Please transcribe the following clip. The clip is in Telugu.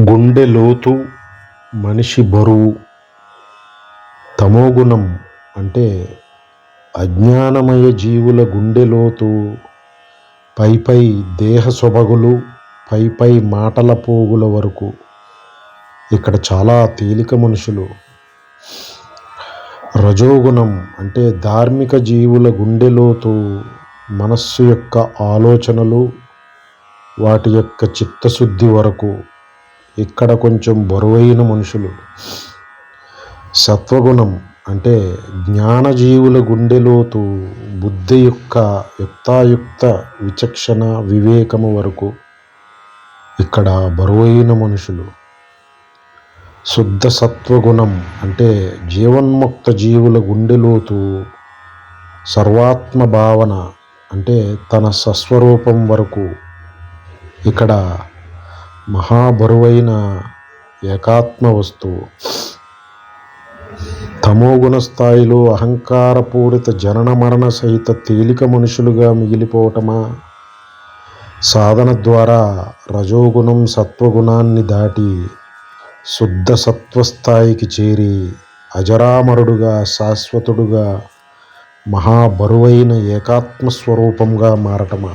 గుండె లోతు మనిషి బరువు తమోగుణం అంటే అజ్ఞానమయ జీవుల గుండె లోతు పైపై దేహ సొబగులు పైపై మాటల పోగుల వరకు. ఇక్కడ చాలా తేలిక మనుషులు. రజోగుణం అంటే ధార్మిక జీవుల గుండె లోతు మనస్సు యొక్క ఆలోచనలు వాటి యొక్క చిత్తశుద్ధి వరకు. ఇక్కడ కొంచెం బరువైన మనుషులు. సత్వగుణం అంటే జ్ఞానజీవుల గుండెలోతు బుద్ధి యొక్క యుక్తాయుక్త విచక్షణ వివేకము వరకు ఇక్కడ బరువైన మనుషులు. శుద్ధ సత్వగుణం అంటే జీవన్ముక్త జీవుల గుండెలోతు సర్వాత్మ భావన అంటే తన సస్వరూపం వరకు ఇక్కడ మహాబరువైన ఏకాత్మ వస్తువు తమోగుణ స్థాయిలో అహంకారపూరిత జనన మరణ సహిత తేలిక మనుషులుగా మిగిలిపోవటమా? సాధన ద్వారా రజోగుణం సత్వగుణాన్ని దాటి శుద్ధ సత్వస్థాయికి చేరి అజరామరుడుగా శాశ్వతుడుగా మహాబరువైన ఏకాత్మ స్వరూపంగా మారటమా?